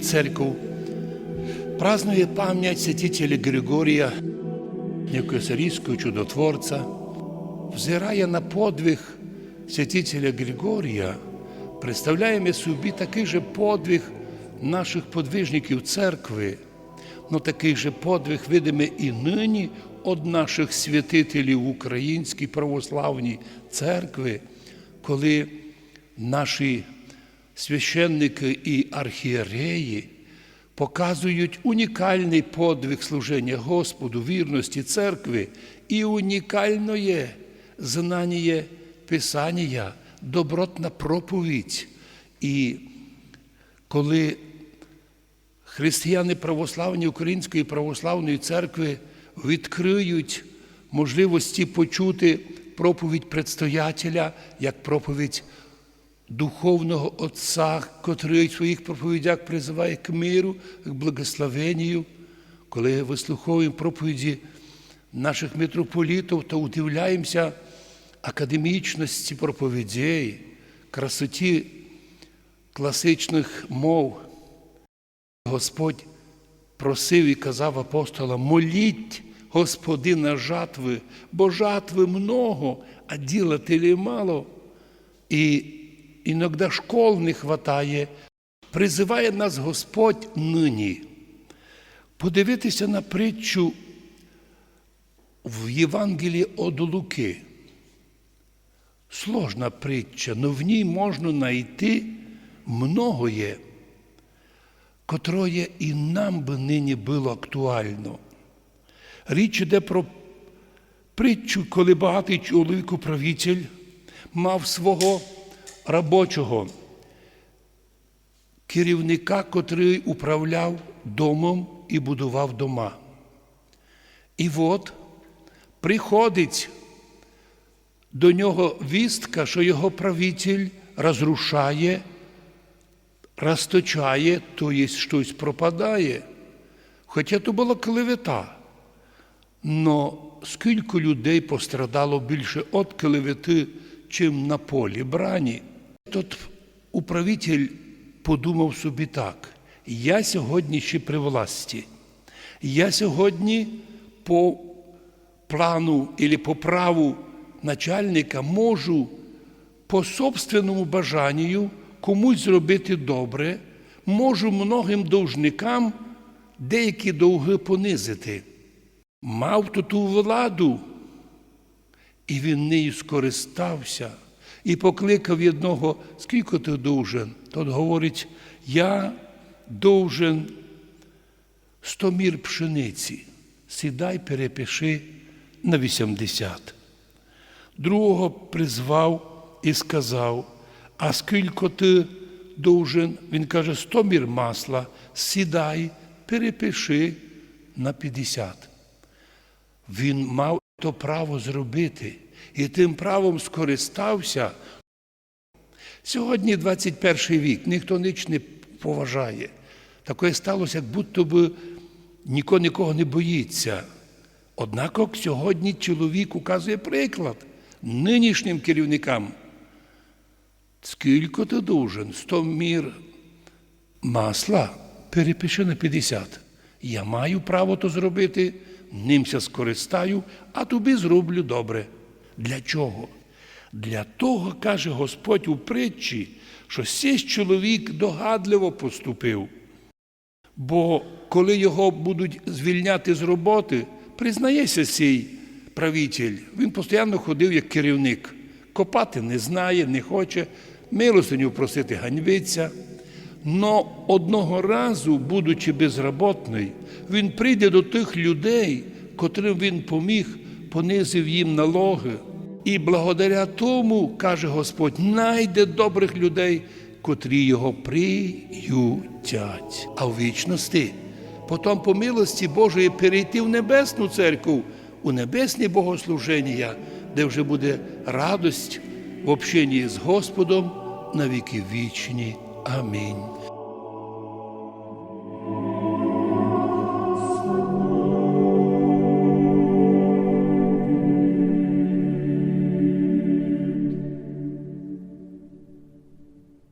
Церковь празднує пам'ять святителя Григорія, Некосарійського чудотворця, взирає на подвиг святителя Григорія, представляємо собі такий же подвиг наших подвижників церкви, но такий же подвиг видимо і нині від наших святителів Українській православній церкви, коли наші священники і архієреї показують унікальний подвиг служення Господу, вірності церкви і унікальне знання Писання, добротна проповідь. І коли християни православні Української православної церкви відкриють можливості почути проповідь предстоятеля як проповідь духовного Отця, котрий в своїх проповідях призиває к миру, к благословенню, коли вислуховуємо проповіді наших митрополітів, то удивляємося академічності проповідей, красоті класичних мов. Господь просив і казав апостола, моліть Господина жатви, бо жатви много, а ділателів мало. І іноді школ не хватає. Призиває нас Господь нині. Подивитися на притчу в Євангелії від Луки. Сложна притча, але в ній можна знайти многое, котроє і нам би нині було актуально. Річ іде про притчу, коли багатий чоловік управитель мав свого робочого керівника, котрий управляв домом і будував дома. І от приходить до нього вістка, що його правитель розрушає, розточає, то є щось пропадає. Хоча то була клевета. Но скільки людей пострадало більше від клевети, чим на полі брані. Тот управитель подумав собі так: я сьогодні ще при власті. Я сьогодні по плану або по праву начальника можу по собственному бажанню комусь зробити добре, можу многим довжникам деякі довги понизити. Мав ту владу, і він нею скористався і покликав одного, скільки ти довжен? Тот говорить, я довжен сто мір пшениці. Сідай, перепиши на 80. Другого призвав і сказав, а скільки ти довжен? Він каже, сто мір масла, сідай, перепиши на 50. Він мав то право зробити і тим правом скористався. Сьогодні 21 вік, ніхто ніч не поважає. Таке сталося, як будто би ніхто нікого не боїться. Однак сьогодні чоловік указує приклад нинішнім керівникам. Скільки ти должен? 100 мір масла перепиши на 50. Я маю право то зробити, нимся скористаю, а тобі зроблю добре. Для чого? Для того, каже Господь у притчі, що сей чоловік догадливо поступив. Бо коли його будуть звільняти з роботи, признається сей правитель, він постійно ходив як керівник. Копати не знає, не хоче, милостиню просити ганьбиться. Но одного разу, будучи безроботний, він прийде до тих людей, котрим він поміг, понизив їм налоги. І благодаря тому, каже Господь, найде добрих людей, котрі його приютять. А в вічності, потім по милості Божої перейти в небесну церкву, у небесні богослуження, де вже буде радость в общенні з Господом на віки вічні. Амінь.